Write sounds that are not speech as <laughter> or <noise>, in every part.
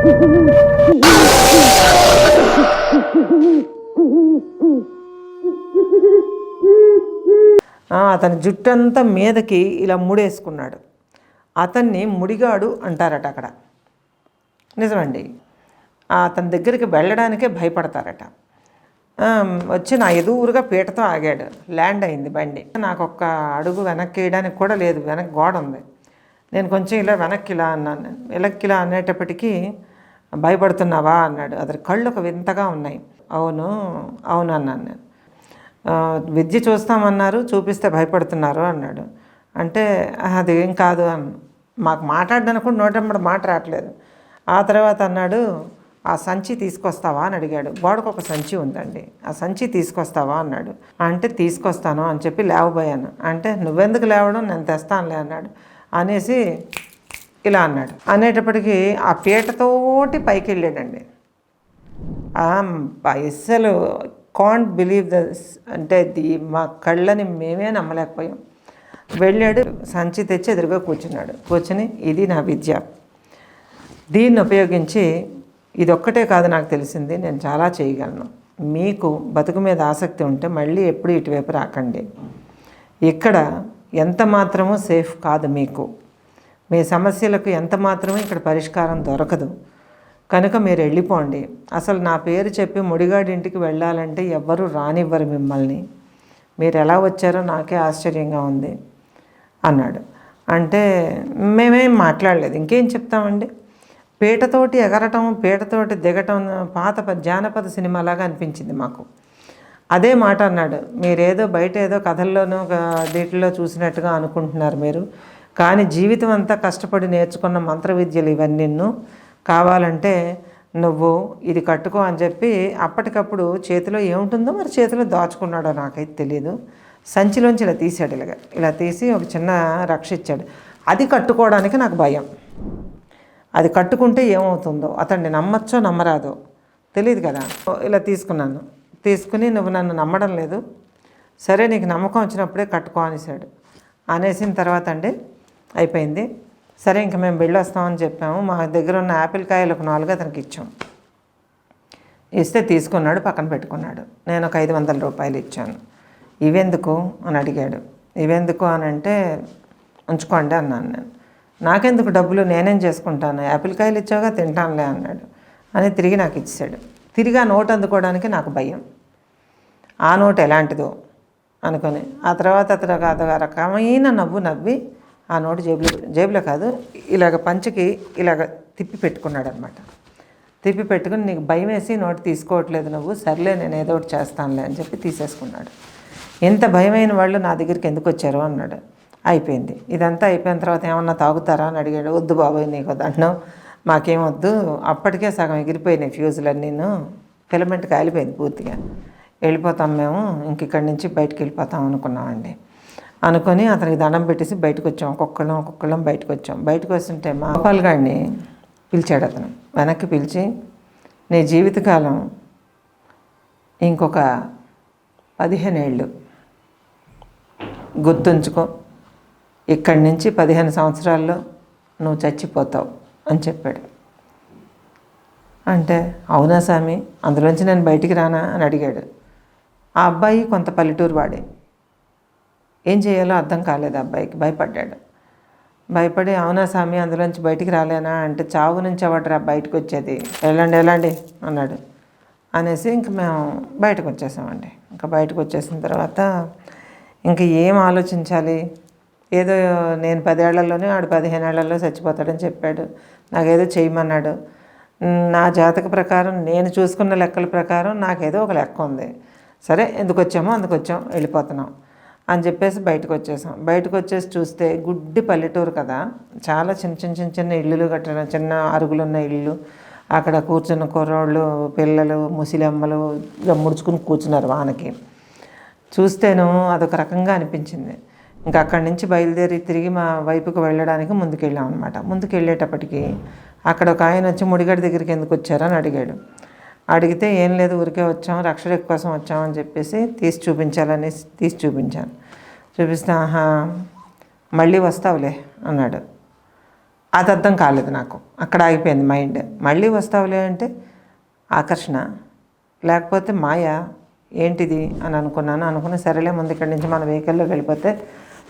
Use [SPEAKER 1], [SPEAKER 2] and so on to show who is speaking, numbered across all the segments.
[SPEAKER 1] అతని జుట్టంతా మీదకి ఇలా ముడేసుకున్నాడు. అతన్ని ముడిగాడు అంటారట అక్కడ. నిజమండి. అతని దగ్గరికి వెళ్ళడానికే భయపడతారట. వచ్చి నా ఎదురుగా పీటతో ఆగాడు. ల్యాండ్ అయింది బండి. నాకు ఒక్క అడుగు వెనక్కి వేయడానికి కూడా లేదు. వెనక్కి గోడ ఉంది. నేను కొంచెం ఇలా వెనక్కిలా అన్నాను. వెనక్కి ఇలా అనేటప్పటికీ భయపడుతున్నావా అన్నాడు. అతని కళ్ళు ఒక వింతగా ఉన్నాయి. అవును అవును అన్నాను నేను. విద్య చూస్తామన్నారు చూపిస్తే భయపడుతున్నారు అన్నాడు. అంటే అది ఏం కాదు అన్న మాకు మాట్లాడడానికి కూడా నోటమ్మడి మాట రావట్లేదు. ఆ తర్వాత అన్నాడు ఆ సంచి తీసుకొస్తావా? అని అడిగాడు. గోడకు ఒక సంచి ఉందండి. ఆ సంచి తీసుకొస్తావా? అన్నాడు. అంటే తీసుకొస్తాను అని చెప్పి లేవబోయాను. అంటే నువ్వెందుకు లేవడం? నేను తెస్తానులే అన్నాడు. అనేసి ఇలా అన్నాడు. అనేటప్పటికీ ఆ పీటతోటి పైకి వెళ్ళాడండి అసలు కాంట్ బిలీవ్ దస్ అంటే ది మా కళ్ళని మేమే నమ్మలేకపోయాం. వెళ్ళాడు సంచి తెచ్చి ఎదురుగా కూర్చున్నాడు. కూర్చుని ఇది నా విద్య. దీన్ని ఉపయోగించి ఇది ఒక్కటే కాదు నాకు తెలిసింది నేను చాలా చేయగలను. మీకు బతుకు మీద ఆసక్తి ఉంటే మళ్ళీ ఎప్పుడు ఇటువైపు రాకండి. ఇక్కడ ఎంత మాత్రమూ సేఫ్ కాదు మీకు. మీ సమస్యలకు ఎంత మాత్రమే ఇక్కడ పరిష్కారం దొరకదు. కనుక మీరు వెళ్ళిపోండి. అసలు నా పేరు చెప్పి ముడిగాడింటికి వెళ్ళాలంటే ఎవ్వరూ రానివ్వరు మిమ్మల్ని. మీరు ఎలా వచ్చారో నాకే ఆశ్చర్యంగా ఉంది అన్నాడు. అంటే మేమేం మాట్లాడలేదు. ఇంకేం చెప్తామండి? పీటతోటి ఎగరటం పీటతోటి దిగటం పాత జానపద సినిమాలాగా అనిపించింది మాకు. అదే మాట అన్నాడు. మీరేదో బయట ఏదో కథల్లోనూ దీంట్లో చూసినట్టుగా అనుకుంటున్నారు మీరు. కానీ జీవితం అంతా కష్టపడి నేర్చుకున్న మంత్ర విద్యలు ఇవన్నీ కావాలంటే నువ్వు ఇది కట్టుకో అని చెప్పి అప్పటికప్పుడు చేతిలో ఏముంటుందో మరి చేతిలో దాచుకున్నాడో నాకైతే తెలియదు సంచిలోంచి ఇలా తీసాడు ఇలాగ. ఇలా తీసి ఒక చిన్న రక్ష ఇచ్చాడు. అది కట్టుకోవడానికి నాకు భయం. అది కట్టుకుంటే ఏమవుతుందో అతన్ని నమ్మచ్చో నమ్మరాదో తెలియదు కదా. ఇలా తీసుకున్నాను. తీసుకుని నువ్వు నన్ను నమ్మడం లేదు. సరే నీకు నమ్మకం వచ్చినప్పుడే కట్టుకో అనేసాడు. అనేసిన తర్వాత అండి అయిపోయింది. సరే ఇంక మేము వెళ్ళొస్తామని చెప్పాము. మా దగ్గర ఉన్న యాపిల్ కాయలు ఒక నాలుగు అతనికి ఇచ్చాం. ఇస్తే తీసుకున్నాడు పక్కన పెట్టుకున్నాడు. నేను ఒక ఐదు వందల రూపాయలు ఇచ్చాను. ఇవెందుకు? అని అడిగాడు. ఇవెందుకు అని అంటే ఉంచుకోండి అన్నాను నేను. నాకెందుకు డబ్బులు? నేనేం చేసుకుంటాను? యాపిల్ కాయలు ఇచ్చావుగా తింటానులే అన్నాడు. అని తిరిగి నాకు ఇచ్చాడు తిరిగి ఆ నోట్ అందుకోవడానికి నాకు భయం. ఆ నోట్ ఎలాంటిదో అనుకొని. ఆ తర్వాత అతను ఒక రకమైన నవ్వు నవ్వి ఆ నోటు జేబులో జేబులో కాదు ఇలాగ పంచకి ఇలాగ తిప్పి పెట్టుకున్నాడు అనమాట తిప్పి పెట్టుకుని నీకు భయం వేసి నోటు తీసుకోవట్లేదు నువ్వు సర్లే నేను ఏదో ఒకటి చేస్తానులే అని చెప్పి తీసేసుకున్నాడు. ఎంత భయమైన వాళ్ళు నా దగ్గరికి ఎందుకు వచ్చారు అన్నాడు. అయిపోయింది. ఇదంతా అయిపోయిన తర్వాత ఏమన్నా తాగుతారా అని అడిగాడు. వద్దు బాబాయ్ నీకు దండం మాకేం వద్దు. అప్పటికే సగం ఎగిరిపోయినాయి ఫ్యూజులన్నీను ఫిలమెంట్ కాలిపోయింది పూర్తిగా. వెళ్ళిపోతాం మేము. ఇంక ఇక్కడి నుంచి బయటికి వెళ్ళిపోతాం అనుకున్నామండి. అనుకొని అతనికి దండం పెట్టేసి బయటకు వచ్చాం ఒక్కొక్కళ్ళం ఒక్కొక్కళ్ళం బయటకు వచ్చాం బయటకు వస్తుంటే మా గోపాల్ గారిని పిలిచాడు అతను. వెనక్కి పిలిచి నీ జీవితకాలం ఇంకొక పదిహేను ఏళ్ళు గుర్తుంచుకో. ఇక్కడి నుంచి పదిహేను సంవత్సరాల్లో నువ్వు చచ్చిపోతావు అని చెప్పాడు. అంటే అవునా స్వామి అందులోంచి నేను బయటికి రానా? అని అడిగాడు. ఆ అబ్బాయి కొంత పల్లెటూరు వాడే. ఏం చేయాలో అర్థం కాలేదు అబ్బాయికి భయపడ్డాడు. భయపడి అవునా స్వామి అందులోంచి బయటికి రాలేనా అంటే చావు నుంచి ఎవడరా బయటకు వచ్చేది? వెళ్ళండి వెళ్ళండి అన్నాడు. అనేసి ఇంక మేము బయటకు వచ్చేసామండి. ఇంకా బయటకు వచ్చేసిన తర్వాత ఇంక ఏం ఆలోచించాలి? ఏదో నేను పదేళ్ళలోనే ఆడు పదిహేను ఏళ్ళలో చచ్చిపోతాడని చెప్పాడు. నాకేదో చేయమన్నాడు. నా జాతక ప్రకారం నేను చూసుకున్న లెక్కల ప్రకారం నాకేదో ఒక లెక్క ఉంది. సరే ఎందుకు వచ్చామో అందుకు వచ్చాం వెళ్ళిపోతున్నాం. అని చెప్పేసి బయటకు వచ్చేసాం బయటకు వచ్చేసి చూస్తే గుడ్డి పల్లెటూరు కదా. చాలా చిన్న చిన్న చిన్న చిన్న ఇల్లులు కట్టిన చిన్న అరుగులు ఉన్న ఇల్లు. అక్కడ కూర్చున్న కుర్రోళ్ళు పిల్లలు ముసిలమ్మలు ఇలా ముడుచుకుని కూర్చున్నారు వానకి. చూస్తేను అదొక రకంగా అనిపించింది. ఇంకా అక్కడి నుంచి బయలుదేరి తిరిగి మా వైపుకు వెళ్ళడానికి ముందుకెళ్ళాం అనమాట ముందుకు వెళ్ళేటప్పటికి అక్కడ ఒక ఆయన వచ్చి ముడిగడి దగ్గరికి ఎందుకు వచ్చారని అడిగాడు. అడిగితే ఏం లేదు ఊరికే వచ్చాం రక్షణ కోసం వచ్చామని చెప్పేసి తీసి చూపించాలని తీసి చూపించాను. చూపిస్తే ఆహా మళ్ళీ వస్తావులే అన్నాడు. అది అర్థం కాలేదు నాకు. అక్కడ ఆగిపోయింది మైండ్. మళ్ళీ వస్తావులే అంటే ఆకర్షణ. లేకపోతే మాయ ఏంటిది? అని అనుకున్నాను. అనుకుని సరేలే ముందు ఇక్కడి నుంచి మన వెహికల్లో వెళ్ళిపోతే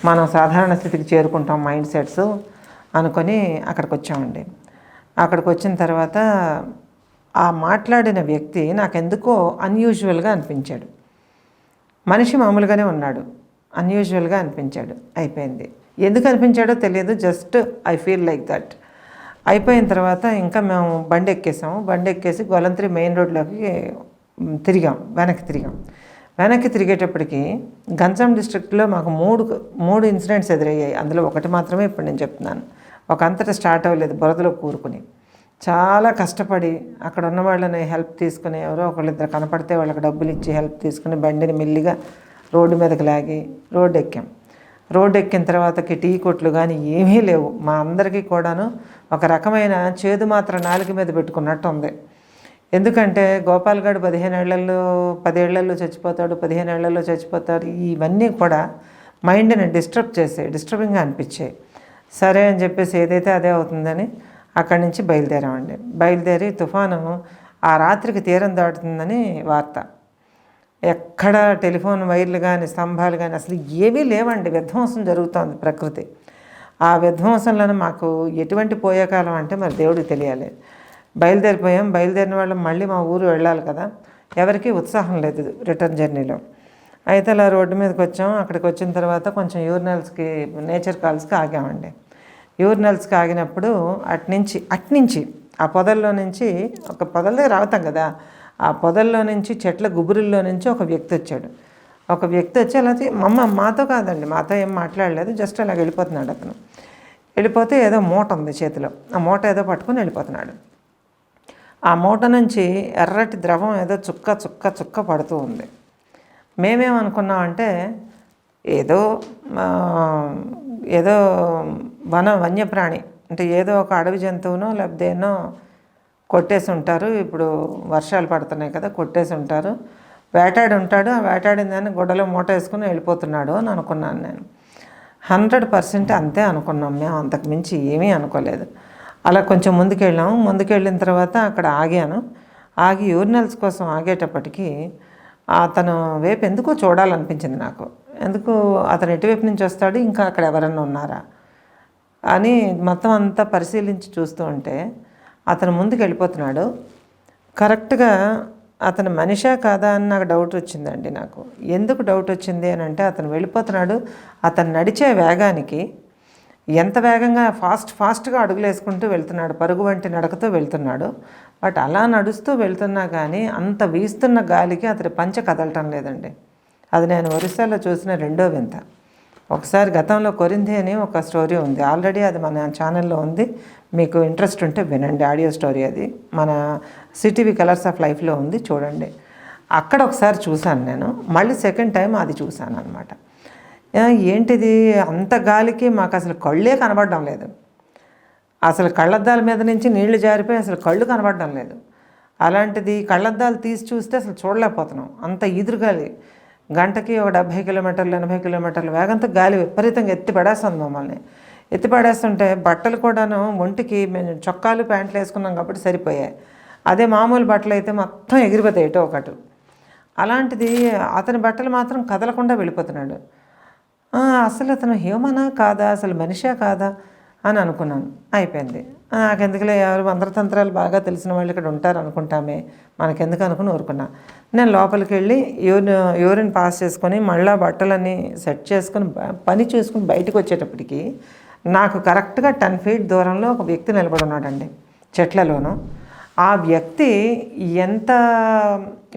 [SPEAKER 1] మనం సాధారణ స్థితికి చేరుకుంటాం మైండ్ సెట్స్ అనుకొని అక్కడికి వచ్చామండి. అక్కడికి వచ్చిన తర్వాత ఆ మాట్లాడిన వ్యక్తి నాకెందుకో అన్యూజువల్గా అనిపించాడు. మనిషి మామూలుగానే ఉన్నాడు. అన్యూజువల్గా అనిపించాడు. అయిపోయింది. ఎందుకు అనిపించాడో తెలియదు. Just I feel like that అయిపోయిన తర్వాత ఇంకా మేము బండి ఎక్కేసాము బండి ఎక్కేసి గొలంత్రి మెయిన్ రోడ్లోకి తిరిగాం. వెనక్కి తిరిగాం. వెనక్కి తిరిగేటప్పటికి గంజాం డిస్ట్రిక్ట్లో మాకు మూడు మూడు ఇన్సిడెంట్స్ ఎదురయ్యాయి. అందులో ఒకటి మాత్రమే ఇప్పుడు నేను చెప్తున్నాను. ఒక అంతటా స్టార్ట్ అవ్వలేదు. బురదలో కూరుకుని. చాలా కష్టపడి అక్కడ ఉన్న వాళ్ళని హెల్ప్ తీసుకుని ఎవరో ఒకళ్ళిద్దరు కనపడితే వాళ్ళకి డబ్బులు ఇచ్చి హెల్ప్ తీసుకుని బండిని మెల్లిగా రోడ్డు మీదకి లాగి రోడ్డు ఎక్కాం. రోడ్డు ఎక్కిన తర్వాతకి టీ కొట్లు కానీ ఏమీ లేవు. మా అందరికీ కూడాను ఒక రకమైన చేదు మాత్రం నాలుగు మీద పెట్టుకున్నట్టు ఉంది. ఎందుకంటే గోపాల్గాడు పదిహేనేళ్ళలో పదిహేను పదేళ్ళలో చచ్చిపోతాడు పదిహేనేళ్ళలో చచ్చిపోతాడు ఇవన్నీ కూడా మైండ్ని డిస్టర్బ్ చేసాయి డిస్టర్బింగ్గా అనిపించాయి. సరే అని చెప్పేసి ఏదైతే అదే అవుతుందని అక్కడి నుంచి బయలుదేరామండి. బయలుదేరి తుఫాను ఆ రాత్రికి తీరం దాటుతుందని వార్త. ఎక్కడ టెలిఫోన్ వైర్లు కానీ స్తంభాలు కానీ అసలు ఏవీ లేవండి. విధ్వంసం జరుగుతోంది ప్రకృతి. ఆ విధ్వంసంలోనే మాకు ఎటువంటి పోయే కాలం అంటే మరి దేవుడికి తెలియాలి. బయలుదేరిపోయాం. బయలుదేరిన వాళ్ళం మళ్ళీ మా ఊరు వెళ్ళాలి కదా. ఎవరికీ ఉత్సాహం లేదు రిటర్న్ జర్నీలో. అయితే అలా రోడ్డు మీదకి వచ్చాం. అక్కడికి వచ్చిన తర్వాత కొంచెం యూరినల్స్కి నేచర్ కాల్స్కి ఆగామండి. యూరినల్స్కి కాగినప్పుడు అట్నుంచి అట్నుంచి ఆ పొదల్లో నుంచి ఒక పొదల్లో రావతాం కదా ఆ పొదల్లో నుంచి చెట్ల గుబురుల్లో నుంచి ఒక వ్యక్తి వచ్చాడు. ఒక వ్యక్తి వచ్చి అలా మమ్మ మాతో కాదండి మాతో ఏం మాట్లాడలేదు జస్ట్ అలా వెళ్ళిపోతున్నాడు అతను. వెళ్ళిపోతే ఏదో మూట ఉంది చేతిలో ఆ మూట ఏదో పట్టుకొని వెళ్ళిపోతున్నాడు. ఆ మూట నుంచి ఎర్రటి ద్రవం ఏదో చుక్క చుక్క చుక్క పడుతూ ఉంది. మేమేమనుకున్నామంటే ఏదో ఏదో వన వన్యప్రాణి అంటే ఏదో ఒక అడవి జంతువునో లేకపోతే ఏనో కొట్టేసి ఉంటారు ఇప్పుడు వర్షాలు పడుతున్నాయి కదా కొట్టేసి ఉంటారు వేటాడి ఉంటాడు. ఆ వేటాడిందని దాన్ని గుడ్డలో మూట వేసుకుని వెళ్ళిపోతున్నాడు అని అనుకున్నాను నేను. హండ్రెడ్ పర్సెంట్ అంతే అనుకున్నాం మేము. అంతకు మించి ఏమీ అనుకోలేదు. అలా కొంచెం ముందుకెళ్ళాము. ముందుకెళ్ళిన ముందుకు వెళ్ళిన తర్వాత అక్కడ ఆగాను. ఆగి యూరినల్స్ కోసం ఆగేటప్పటికీ అతను వైపు ఎందుకో చూడాలనిపించింది నాకు. ఎందుకు? అతను ఎటువైపు నుంచి వస్తాడు? ఇంకా అక్కడ ఎవరన్నా ఉన్నారా? అని మొత్తం అంతా పరిశీలించి చూస్తూ ఉంటే అతను ముందుకు వెళ్ళిపోతున్నాడు. కరెక్ట్గా అతను మనిషా కాదా అని నాకు డౌట్ వచ్చిందండి నాకు. ఎందుకు డౌట్ వచ్చింది అని అంటే అతను వెళ్ళిపోతున్నాడు. అతను నడిచే వేగానికి ఎంత వేగంగా ఫాస్ట్ ఫాస్ట్గా అడుగులు వేసుకుంటూ వెళ్తున్నాడు పరుగు వంటి నడకతో వెళ్తున్నాడు. బట్ అలా నడుస్తూ వెళ్తున్నా కానీ అంత వీస్తున్న గాలికి అతని పంచ కదలటం లేదండి. అది నేను ఒరిస్సాలో చూసిన రెండో వింత. ఒకసారి గతంలో కొరింది అని ఒక స్టోరీ ఉంది. ఆల్రెడీ అది మన ఛానల్లో ఉంది. మీకు ఇంట్రెస్ట్ ఉంటే వినండి. ఆడియో స్టోరీ అది. మన సిటీవీ కలర్స్ ఆఫ్ లైఫ్లో ఉంది. చూడండి. అక్కడ ఒకసారి చూశాను నేను. మళ్ళీ సెకండ్ టైం అది చూశాను అనమాట ఏంటిది? అంత గాలికి మాకు అసలు కళ్ళే కనబడడం లేదు. అసలు కళ్ళద్దాల మీద నుంచి నీళ్ళు జారిపోయి అసలు కళ్ళు కనబడడం లేదు. అలాంటిది కళ్ళద్దాలు తీసి చూస్తే అసలు చూడలేకపోతున్నాం. అంత ఎదురుగాలి గంటకి ఒక డెబ్భై కిలోమీటర్లు ఎనభై కిలోమీటర్ల వేగంతో గాలి విపరీతంగా ఎత్తి పడేస్తుంది మమ్మల్ని. ఎత్తి పడేస్తుంటే బట్టలు కూడాను ఒంటికి మేము చొక్కాలు ప్యాంట్లు వేసుకున్నాం కాబట్టి సరిపోయాయి. అదే మామూలు బట్టలు అయితే మొత్తం ఎగిరిపోతాయి ఏటో ఒకటి. అలాంటిది అతని బట్టలు మాత్రం కదలకుండా వెళ్ళిపోతున్నాడు. అసలు అతను హ్యూమనా కాదా? అసలు మనిషా కాదా? అని అనుకున్నాను. అయిపోయింది. నాకెందుకులే ఎవరు మంత్రతంత్రాలు బాగా తెలిసిన వాళ్ళు ఇక్కడ ఉంటారు అనుకుంటామే మనకెందుకు అనుకుని ఊరుకున్నా. నేను లోపలికి వెళ్ళి యూరిన్ యూరిన్ పాస్ చేసుకొని మళ్ళీ బట్టలన్నీ సెట్ చేసుకొని పని చూసుకుని బయటకు వచ్చేటప్పటికి నాకు కరెక్ట్గా టెన్ ఫీట్ దూరంలో ఒక వ్యక్తి నిలబడి ఉన్నాడండి చెట్లలోనూ. ఆ వ్యక్తి ఎంత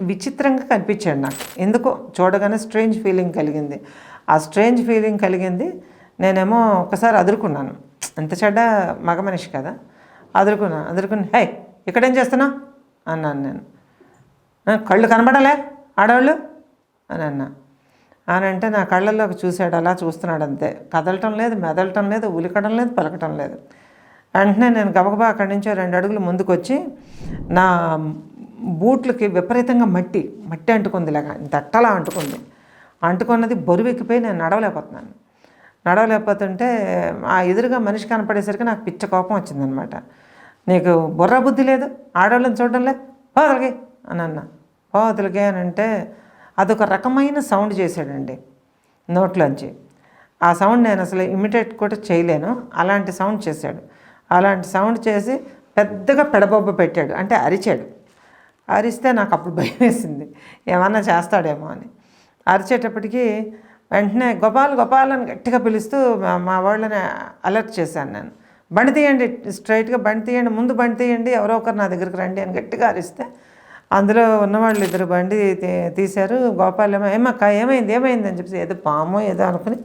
[SPEAKER 1] విచిత్రంగా కనిపించాడు నాకు. ఎందుకో చూడగానే స్ట్రేంజ్ ఫీలింగ్ కలిగింది. ఆ స్ట్రేంజ్ ఫీలింగ్ కలిగింది. నేనేమో ఒకసారి అదురుకున్నాను. ఎంత చెడ్డ మగ మనిషి కదా. అదురుకున్నా అదురుకుని హే ఇక్కడేం చేస్తున్నావు? అన్నాను నేను. కళ్ళు కనబడలే ఆడవాళ్ళు? అని అన్నా. అని అంటే నా కళ్ళల్లోకి చూశాడు అలా చూస్తున్నాడు అంతే. కదలటం లేదు మెదలటం లేదు ఉలికడం లేదు పలకటం లేదు. వెంటనే నేను గబగబా అక్కడి నుంచి రెండు అడుగులు ముందుకొచ్చి నా బూట్లకి విపరీతంగా మట్టి మట్టి అంటుకుంది లేక దట్టలా అంటుకుంది. అంటుకున్నది బరువెక్కిపోయి నేను నడవలేకపోతున్నాను. నడవలేకపోతుంటే ఆ ఎదురుగా మనిషి కనపడేసరికి నాకు పిచ్చ కోపం వచ్చిందనమాట. నీకు బుర్ర బుద్ధి లేదు ఆడవాళ్ళని చూడడంలే పోదలకి అని అన్న. పోదలకి అని అంటే అదొక రకమైన సౌండ్ చేశాడండి నోట్లోంచి. ఆ సౌండ్ నేను అసలు ఇమిటేట్ కూడా చేయలేను అలాంటి సౌండ్ చేశాడు. అలాంటి సౌండ్ చేసి పెద్దగా పెడబొబ్బ పెట్టాడు అంటే అరిచాడు. అరిస్తే నాకు అప్పుడు భయం వేసింది ఏమన్నా చేస్తాడేమో అని. అరిచేటప్పటికీ వెంటనే గోపాల్ గోపాల్ అని గట్టిగా పిలుస్తూ మా- వాళ్ళని అలర్ట్ చేశాను నేను. బండి తీయండి స్ట్రైట్గా బండి తీయండి ముందు బండి తీయండి ఎవరో ఒకరు నా దగ్గరికి రండి అని గట్టిగా అరిస్తే అందులో ఉన్నవాళ్ళు ఇద్దరు బండి తీ- తీశారు. గోపాల్ ఏమో ఏమక్క ఏమైంది ఏమైంది? అని చెప్పి ఏదో పామో ఏదో అనుకుని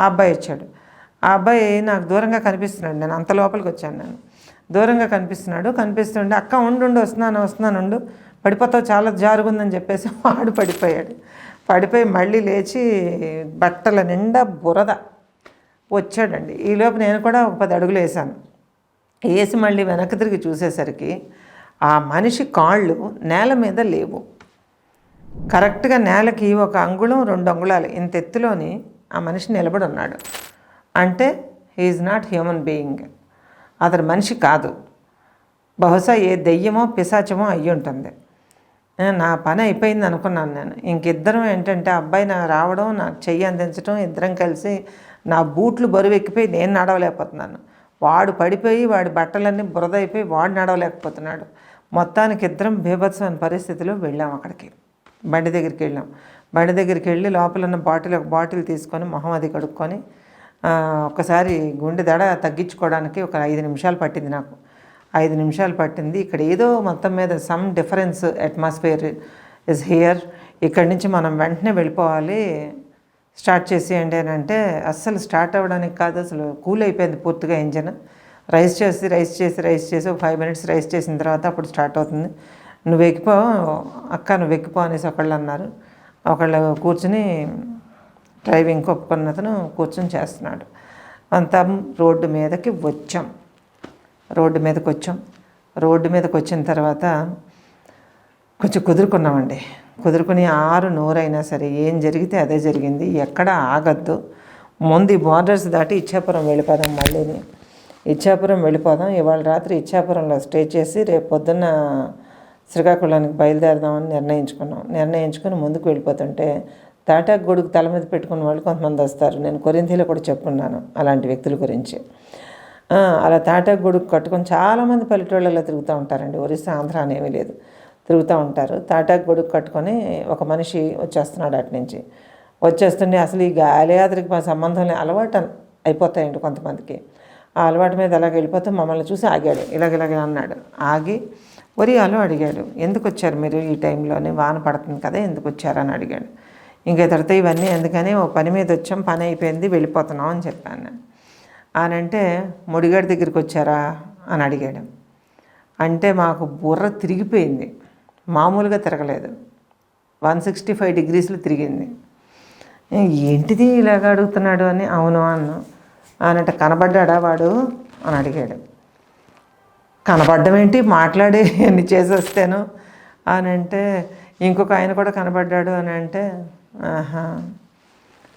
[SPEAKER 1] ఆ అబ్బాయి వచ్చాడు. ఆ అబ్బాయి నాకు దూరంగా కనిపిస్తున్నాడు. నేను అంత లోపలికి వచ్చాను నేను. దూరంగా కనిపిస్తున్నాడు. కనిపిస్తుండే అక్క ఉండు, వస్తున్నాను వస్తున్నాను ఉండు పడిపోతావు చాలా జారుగుందని చెప్పేసి <laughs> వాడు పడిపోయాడు. పడిపోయి మళ్ళీ లేచి బట్టల నిండా బురద వచ్చాడండి. ఈలోపు నేను కూడా ఒక పది అడుగులు వేసాను వేసి మళ్ళీ వెనక్కి తిరిగి చూసేసరికి ఆ మనిషి కాళ్ళు నేల మీద లేవు. కరెక్ట్గా నేలకి ఒక అంగుళం రెండు అంగుళాలు ఇంత ఎత్తులోని ఆ మనిషి నిలబడి ఉన్నాడు. అంటే హీఈస్ నాట్ హ్యూమన్ బీయింగ్ అతడు మనిషి కాదు. బహుశా ఏ దెయ్యమో పిశాచమో అయ్యి ఉంటుంది నా పని అయిపోయింది అనుకున్నాను నేను. ఇంకిద్దరం ఏంటంటే అబ్బాయి నాకు రావడం నాకు చెయ్యి అందించడం ఇద్దరం కలిసి నా బూట్లు బరువు ఎక్కిపోయి నేను నడవలేకపోతున్నాను. వాడు పడిపోయి వాడి బట్టలన్నీ బురద అయిపోయి వాడు నడవలేకపోతున్నాడు. మొత్తానికి ఇద్దరం బీభత్సమైన పరిస్థితిలో వెళ్ళాం అక్కడికి. బండి దగ్గరికి వెళ్ళాం. బండి దగ్గరికి వెళ్ళి లోపల ఉన్న బాటిల్ ఒక బాటిల్ తీసుకొని మొహం అది కడుక్కొని ఒకసారి గుండె దడ తగ్గించుకోవడానికి ఒక ఐదు నిమిషాలు పట్టింది నాకు. ఐదు నిమిషాలు పట్టింది. ఇక్కడ ఏదో మొత్తం మీద some difference atmosphere is here ఇక్కడి నుంచి మనం వెంటనే వెళ్ళిపోవాలి. స్టార్ట్ చేసేయండి అని అంటే అస్సలు స్టార్ట్ అవ్వడానికి కాదు. అసలు కూల్ అయిపోయింది పూర్తిగా ఇంజన్ రైస్ చేసి రైస్ చేసి రైస్ చేసి ఒక ఫైవ్ మినిట్స్ రైస్ చేసిన తర్వాత అప్పుడు స్టార్ట్ అవుతుంది. నువ్వు ఎక్కిపో అక్క నువ్వు ఎక్కిపో అనేసి ఒకళ్ళు అన్నారు. ఒకళ్ళు కూర్చుని డ్రైవింగ్ ఒప్పుకున్న అతను కూర్చొని చేస్తున్నాడు. అంతా రోడ్డు మీదకి వచ్చాం. రోడ్డు మీదకి వచ్చాం. రోడ్డు మీదకి వచ్చిన తర్వాత కొంచెం కుదురుకున్నామండి. కుదురుకుని ఆరు నోరైనా సరే ఏం జరిగితే అదే జరిగింది. ఎక్కడ ఆగద్దు. ముందు బార్డర్స్ దాటి ఇచ్చాపురం వెళ్ళిపోదాం మళ్ళీని. ఇచ్చాపురం వెళ్ళిపోదాం. ఇవాళ రాత్రి ఇచ్చాపురంలో స్టే చేసి రేపు పొద్దున్న శ్రీకాకుళానికి బయలుదేరదామని నిర్ణయించుకున్నాం. నిర్ణయించుకుని ముందుకు వెళ్ళిపోతుంటే తాటాకు గొడుగు తల మీద పెట్టుకున్న వాళ్ళు కొంతమంది వస్తారు. నేను కొరింతీలో కూడా చెప్పున్నాను అలాంటి వ్యక్తుల గురించి. అలా తాటాకు గొడుగు కట్టుకొని చాలామంది పల్లెటూళ్ళలో తిరుగుతూ ఉంటారండి. ఒరిస్సా ఆంధ్ర అనేవి లేదు. తిరుగుతూ ఉంటారు. తాటాకు గొడుగు కట్టుకొని ఒక మనిషి వచ్చేస్తున్నాడు అటు నుంచి. వచ్చేస్తుండే అసలు ఈ గాలియాత్రికి మా సంబంధం లేని అలవాటు అయిపోతాయండి కొంతమందికి. ఆ అలవాటు మీద అలాగ వెళ్ళిపోతే మమ్మల్ని చూసి ఆగాడు. ఇలాగ ఇలాగ అన్నాడు. ఆగి ఒరియాలో అడిగాడు. ఎందుకు వచ్చారు మీరు ఈ టైంలోనే? వాన పడుతుంది కదా ఎందుకు వచ్చారని అడిగాడు. ఇంకా తర్వాత ఇవన్నీ ఎందుకని ఓ పని మీద వచ్చాం పని అయిపోయింది వెళ్ళిపోతున్నాం అని చెప్పాను నేను అని అంటే దగ్గరికి వచ్చారా? అని అడిగాడు. అంటే మాకు బుర్ర తిరిగిపోయింది. మామూలుగా తిరగలేదు. వన్ సిక్స్టీ ఫైవ్ డిగ్రీస్లో తిరిగింది. ఏంటిది ఇలాగ అడుగుతున్నాడు? అని అవును అన్న. అనంటే కనబడ్డాడా వాడు? అని అడిగాడు. కనబడ్డం ఏంటి మాట్లాడి ఎన్ని చేసేస్తాను? అని అంటే ఇంకొక ఆయన కూడా కనబడ్డాడు. అని అంటే ఆహా.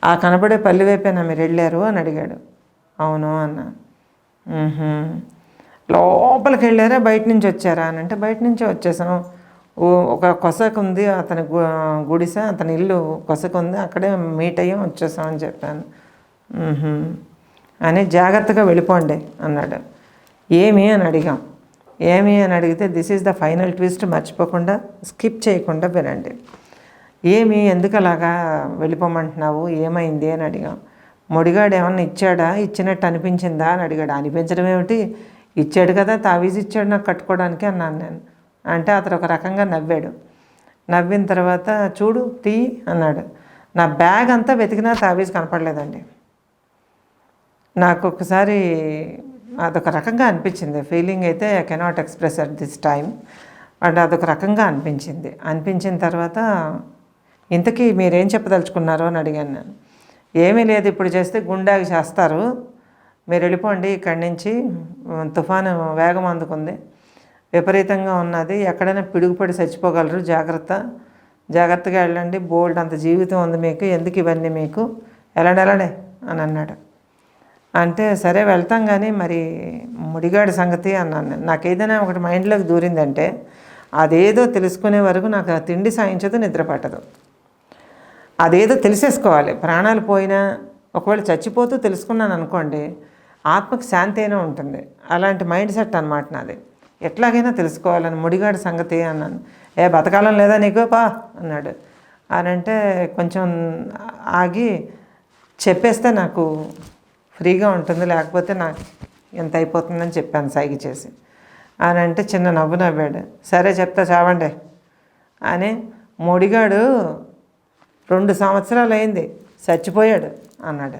[SPEAKER 1] ఆ కనబడే పల్లి వైపేనా మీరు వెళ్ళారు? అని అడిగాడు. అవును అన్న. లోపలికి వెళ్ళారా? బయట నుంచి వచ్చారా అని అంటే బయట నుంచి వచ్చేసాం. ఓ ఒక కొసకు ఉంది అతని గు- గుడిసె అతని ఇల్లు కొసకు ఉంది అక్కడే మీట్ అయ్యాం వచ్చేసాం అని చెప్పాను. అని జాగ్రత్తగా వెళ్ళిపోండి అన్నాడు. ఏమి అని అడిగాం. ఏమి అని అడిగితే this is the final twist మర్చిపోకుండా స్కిప్ చేయకుండా వినండి. ఏమి ఎందుకు అలాగా వెళ్ళిపోమంటున్నావు? ఏమైంది అని అడిగాం. మొడిగాడు ఏమన్నా ఇచ్చాడా? ఇచ్చినట్టు అనిపించిందా? అని అడిగాడు. అనిపించడం ఏమిటి? ఇచ్చాడు కదా తావీజ్ ఇచ్చాడు నాకు కట్టుకోవడానికి అన్నాను నేను. అంటే అతను ఒక రకంగా నవ్వాడు. నవ్విన తర్వాత చూడు తీ అన్నాడు. నా బ్యాగ్ అంతా వెతికినా తావీజ్ కనపడలేదండి. నాకు ఒకసారి అదొక రకంగా అనిపించింది. ఫీలింగ్ అయితే I cannot express at this time and అదొక రకంగా అనిపించింది. అనిపించిన తర్వాత ఇంతకీ మీరేం చెప్పదలుచుకున్నారో అని అడిగాను నేను. ఏమీ లేదు ఇప్పుడు చేస్తే గుండాకి చేస్తారు. మీరు వెళ్ళిపోండి ఇక్కడి నుంచి. తుఫాను వేగం అందుకుంది. విపరీతంగా ఉన్నది. ఎక్కడైనా పిడుగుపడి చచ్చిపోగలరు. జాగ్రత్త. జాగ్రత్తగా వెళ్ళండి. బోల్డ్ అంత జీవితం ఉంది మీకు. ఎందుకు ఇవన్నీ మీకు? వెళ్ళండి వెళ్ళండి అని అన్నాడు. అంటే సరే వెళ్తాం కానీ మరి ముడిగాడి సంగతి అన్నాను నాకు ఏదైనా ఒకటి మైండ్లోకి దూరిందంటే అదేదో తెలుసుకునే వరకు నాకు తిండి సాయించదు నిద్ర పట్టదు. అదేదో తెలిసేసుకోవాలి. ప్రాణాలు పోయినా ఒకవేళ చచ్చిపోతూ తెలుసుకున్నాను అనుకోండి ఆత్మకు శాంతి అయినా ఉంటుంది. అలాంటి మైండ్ సెట్ అనమాట నాది. ఎట్లాగైనా తెలుసుకోవాలని ముడిగాడి సంగతి అన్నాను. ఏ బతకాలం లేదా నీకు? పా అన్నాడు. అని అంటే కొంచెం ఆగి చెప్పేస్తే నాకు ఫ్రీగా ఉంటుంది. లేకపోతే నాకు ఎంత అయిపోతుందని చెప్పాను సైగ చేసి. అని అంటే చిన్న నవ్వు నవ్వాడు. సరే చెప్తా చావండి అని మొడిగాడు రెండు సంవత్సరాలు అయింది. చచ్చిపోయాడు అన్నాడు.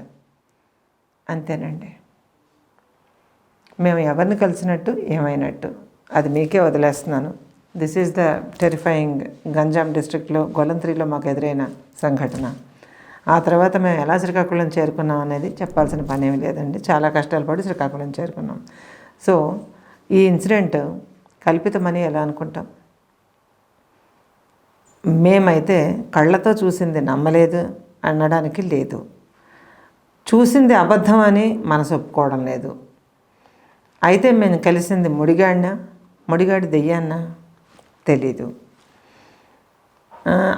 [SPEAKER 1] అంతేనండి. మేము ఎవరిని కలిసినట్టు ఏమైనట్టు. అది మీకే వదిలేస్తున్నాను. This is the terrifying Ganjam డిస్ట్రిక్ట్లో గొలంత్రిలో మాకు ఎదురైన సంఘటన. ఆ తర్వాత మేము ఎలా శ్రీకాకుళం చేరుకున్నాం అనేది చెప్పాల్సిన పని ఏమి లేదండి. చాలా కష్టాలు పడి శ్రీకాకుళం చేరుకున్నాం. సో ఈ ఇన్సిడెంట్ కల్పితమని ఎలా అనుకుంటాం? మేమైతే కళ్ళతో చూసింది నమ్మలేదు అనడానికి లేదు. చూసింది అబద్ధం అని మనసు ఒప్పుకోవడం లేదు. అయితే మేము కలిసింది ముడిగాడినా ముడిగాడి దెయ్యాన్నా తెలీదు.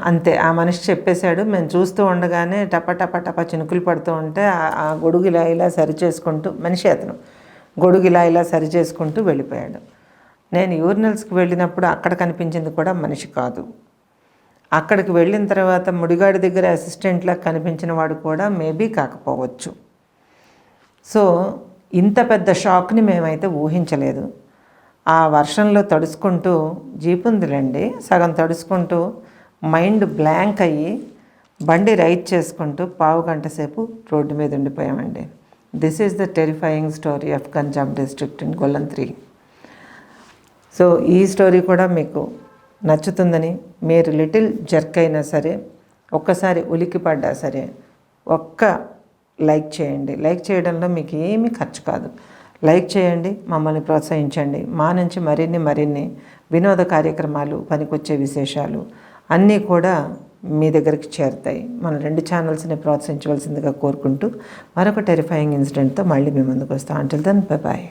[SPEAKER 1] అంతే. ఆ మనిషి చెప్పేశాడు మేము చూస్తూ ఉండగానే టప టప టప చినుకులు పడుతూ ఉంటే ఆ- ఆ గొడుగు ఇలా ఇలా సరి చేసుకుంటూ మనిషి అతను గొడుగు ఇలా ఇలా సరి చేసుకుంటూ వెళ్ళిపోయాడు. నేను యూరినల్స్కి వెళ్ళినప్పుడు అక్కడ కనిపించింది కూడా మనిషి కాదు. అక్కడికి వెళ్ళిన తర్వాత ముడిగాడి దగ్గర అసిస్టెంట్లా కనిపించిన వాడు కూడా మేబీ కాకపోవచ్చు. సో ఇంత పెద్ద షాక్ని మేమైతే ఊహించలేదు. ఆ వర్షంలో తడుచుకుంటూ జీప్ ఉందిలేండి సగం తడుచుకుంటూ మైండ్ బ్లాంక్ అయ్యి బండి రైడ్ చేసుకుంటూ పావు గంట సేపు రోడ్డు మీద ఉండిపోయామండి. This is the terrifying story of Ganjam district in Gollantri so ఈ స్టోరీ కూడా మీకు నచ్చుతుందని మీరు లిటిల్ జర్క్ అయినా సరే ఒక్కసారి ఉలికిపడ్డా సరే ఒక్క లైక్ చేయండి. లైక్ చేయడంలో మీకు ఏమీ ఖర్చు కాదు. లైక్ చేయండి మమ్మల్ని ప్రోత్సహించండి. మా నుంచి మరిన్ని మరిన్ని వినోద కార్యక్రమాలు పనికొచ్చే విశేషాలు అన్నీ కూడా మీ దగ్గరికి చేరుతాయి. మన రెండు ఛానల్స్ని ప్రోత్సహించవలసిందిగా కోరుకుంటూ మరొక టెరిఫైయింగ్ ఇన్సిడెంట్తో మళ్ళీ మీ ముందుకు వస్తాం. Until then bye